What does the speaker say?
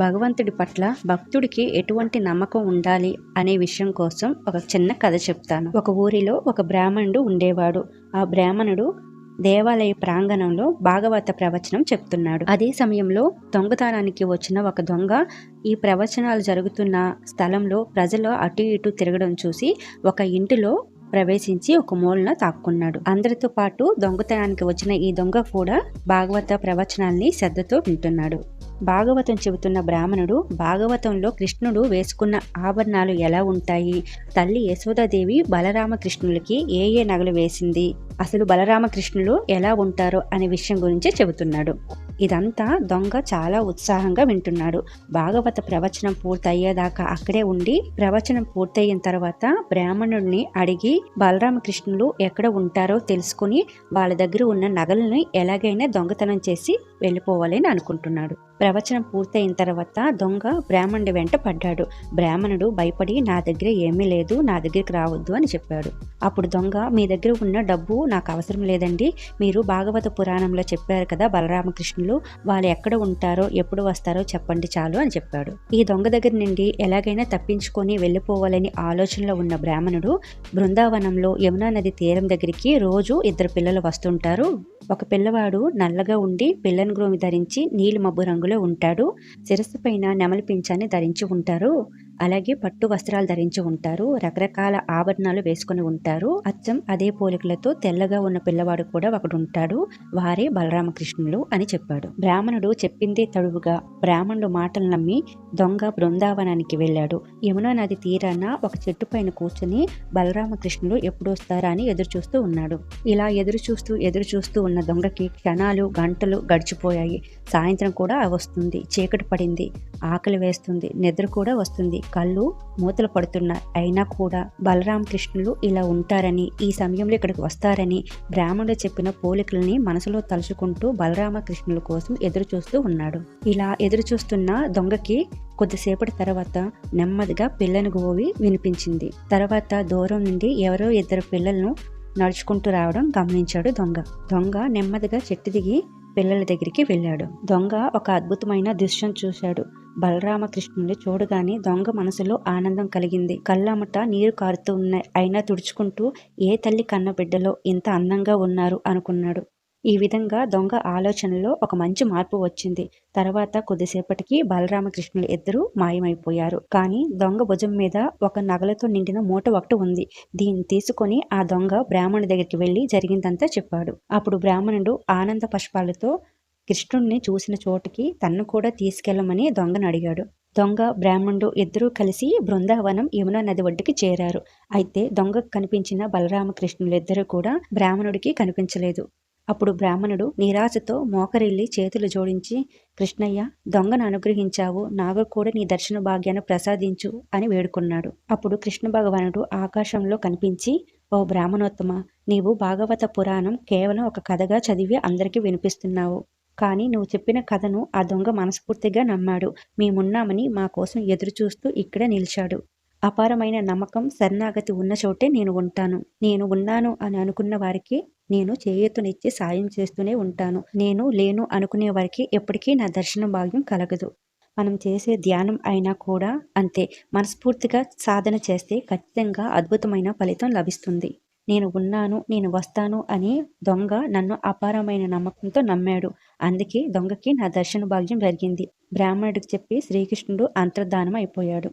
భగవంతుడి పట్ల భక్తుడికి ఎటువంటి నమ్మకం ఉండాలి అనే విషయం కోసం ఒక చిన్న కథ చెప్తాను. ఒక ఊరిలో ఒక బ్రాహ్మణుడు ఉండేవాడు. ఆ బ్రాహ్మణుడు దేవాలయ ప్రాంగణంలో భాగవత ప్రవచనం చెప్తున్నాడు. అదే సమయంలో దొంగతనానికి వచ్చిన ఒక దొంగ ఈ ప్రవచనాలు జరుగుతున్న స్థలంలో ప్రజలు అటు ఇటు తిరగడం చూసి ఒక ఇంటిలో ప్రవేశించి ఒక మూలన తాక్కున్నాడు. అందరితో పాటు దొంగతనానికి వచ్చిన ఈ దొంగ కూడా భాగవత ప్రవచనాల్ని శ్రద్ధతో వింటున్నాడు. భాగవతం చెబుతున్న బ్రాహ్మణుడు భాగవతంలో కృష్ణుడు వేసుకున్న ఆభరణాలు ఎలా ఉంటాయి? తల్లి యశోదాదేవి బలరామకృష్ణులకి ఏ ఏ నగలు వేసింది? అసలు బలరామకృష్ణులు ఎలా ఉంటారో అనే విషయం గురించి చెబుతున్నాడు. ఇదంతా దొంగ చాలా ఉత్సాహంగా వింటున్నాడు. భాగవత ప్రవచనం పూర్తయ్యేదాకా అక్కడే ఉండి ప్రవచనం పూర్తయిన తర్వాత బ్రాహ్మణుడిని అడిగి బలరామకృష్ణులు ఎక్కడ ఉంటారో తెలుసుకుని వాళ్ళ దగ్గర ఉన్న నగలని ఎలాగైనా దొంగతనం చేసి వెళ్ళిపోవాలని అనుకుంటున్నాడు. ప్రవచనం పూర్తయిన తర్వాత దొంగ బ్రాహ్మణుడి వెంట పడ్డాడు. బ్రాహ్మణుడు భయపడి నా దగ్గర ఏమీ లేదు నా దగ్గరికి రావద్దు అని చెప్పాడు. అప్పుడు దొంగ మీ దగ్గర ఉన్న డబ్బు నాకు అవసరం లేదండి. మీరు భాగవత పురాణంలో చెప్పారు కదా బలరామకృష్ణులు వాళ్ళు ఎక్కడ ఉంటారో ఎప్పుడు వస్తారో చెప్పండి చాలు అని చెప్పాడు. ఈ దొంగ దగ్గర నుండి ఎలాగైనా తప్పించుకొని వెళ్ళిపోవాలని ఆలోచనలో ఉన్న బ్రాహ్మణుడు బృందావనంలో యమునా నది తీరం దగ్గరికి రోజు ఇద్దరు పిల్లలు వస్తుంటారు. ఒక పిల్లవాడు నల్లగా ఉండి పిల్లని గ్రోమి ధరించి నీలి మబ్బు రంగులో ఉంటాడు. శిరస్సు పైన నెమలి పింఛాన్ని ధరించి ఉంటారు. అలాగే పట్టు వస్త్రాలు ధరించి ఉంటారు రకరకాల ఆభరణాలు వేసుకుని ఉంటారు. అచ్చం అదే పోలికలతో తెల్లగా ఉన్న పిల్లవాడు కూడా ఒకడు ఉంటాడు వారే బలరామకృష్ణులు అని చెప్పాడు. బ్రాహ్మణుడు చెప్పిందే తడువుగా బ్రాహ్మణుడు మాటలు నమ్మి దొంగ బృందావనానికి వెళ్ళాడు. యమునా నది తీరాన ఒక చెట్టు పైన కూర్చుని బలరామకృష్ణులు ఎప్పుడొస్తారా అని ఎదురు చూస్తూ ఉన్నాడు. ఇలా ఎదురు చూస్తూ ఎదురు చూస్తూ ఉన్న దొంగకి క్షణాలు గంటలు గడిచిపోయాయి. సాయంత్రం కూడా వస్తుంది చీకటి పడింది ఆకలి వేస్తుంది నిద్ర కూడా వస్తుంది. కళ్ళు మూతలు పడుతున్నాయి అయినా కూడా బలరామ కృష్ణులు ఇలా ఉంటారని ఈ సమయంలో ఇక్కడికి వస్తారని బ్రాహ్మణుడు చెప్పిన పోలికల్ని మనసులో తలుచుకుంటూ బలరామకృష్ణుల కోసం ఎదురు చూస్తూ ఉన్నాడు. ఇలా ఎదురు చూస్తున్న దొంగకి కొద్దిసేపటి తర్వాత నెమ్మదిగా పిల్లని గోవి వినిపించింది. తర్వాత దూరం నుండి ఎవరో ఇద్దరు పిల్లలను నడుచుకుంటూ రావడం గమనించాడు దొంగ. దొంగ నెమ్మదిగా చెట్టు దిగి పిల్లల దగ్గరికి వెళ్ళాడు. దొంగ ఒక అద్భుతమైన దృశ్యం చూశాడు. బలరామకృష్ణుని చూడగానే దొంగ మనసులో ఆనందం కలిగింది. కళ్ళమట నీరు కారుతూ ఉన్నాయి అయినా తుడుచుకుంటూ ఏ తల్లి కన్న బిడ్డలో ఇంత అందంగా ఉన్నారు అనుకున్నాడు. ఈ విధంగా దొంగ ఆలోచనలో ఒక మంచి మార్పు వచ్చింది. తర్వాత కొద్దిసేపటికి బలరామకృష్ణులు ఇద్దరు మాయమైపోయారు. కానీ దొంగ భుజం మీద ఒక నగలతో నిండిన మూట ఒకటి ఉంది. దీన్ని తీసుకొని ఆ దొంగ బ్రాహ్మణుడి దగ్గరికి వెళ్ళి జరిగిందంతా చెప్పాడు. అప్పుడు బ్రాహ్మణుడు ఆనంద పుష్పాలతో కృష్ణుడిని చూసిన చోటుకి తన్ను కూడా తీసుకెళ్ళమని దొంగను అడిగాడు. దొంగ బ్రాహ్మణుడు ఇద్దరూ కలిసి బృందావనం యమునా నది ఒడ్డుకి చేరారు. అయితే దొంగకు కనిపించిన బలరామకృష్ణులిద్దరూ కూడా బ్రాహ్మణుడికి కనిపించలేదు. అప్పుడు బ్రాహ్మణుడు నిరాశతో మోకరిల్లి చేతులు జోడించి కృష్ణయ్య దొంగను అనుగ్రహించావు. నాకు కూడా నీ దర్శన భాగ్యాన్ని ప్రసాదించు అని వేడుకున్నాడు. అప్పుడు కృష్ణ భగవానుడు ఆకాశంలో కనిపించి ఓ బ్రాహ్మణోత్తమ నీవు భాగవత పురాణం కేవలం ఒక కథగా చదివి అందరికీ వినిపిస్తున్నావు. కానీ నువ్వు చెప్పిన కథను ఆ దొంగ మనస్ఫూర్తిగా నమ్మాడు. మేమున్నామని మా కోసం ఎదురు చూస్తూ ఇక్కడ నిలిచాడు. అపారమైన నమ్మకం శరణాగతి ఉన్న చోటే నేను ఉంటాను. నేను ఉన్నాను అని అనుకున్న వారికి నేను చేయూతనిచ్చి సాయం చేస్తూనే ఉంటాను. నేను లేను అనుకునే వారికి ఎప్పటికీ నా దర్శన భాగ్యం కలగదు. మనం చేసే ధ్యానం అయినా కూడా అంతే. మనస్ఫూర్తిగా సాధన చేస్తే ఖచ్చితంగా అద్భుతమైన ఫలితం లభిస్తుంది. నేను ఉన్నాను నేను వస్తాను అని దొంగ నన్ను అపారమైన నమ్మకంతో నమ్మాడు. అందుకే దొంగకి నా దర్శన భాగ్యం జరిగింది. బ్రాహ్మణుడికి చెప్పి శ్రీకృష్ణుడు అంతర్ధానం అయిపోయాడు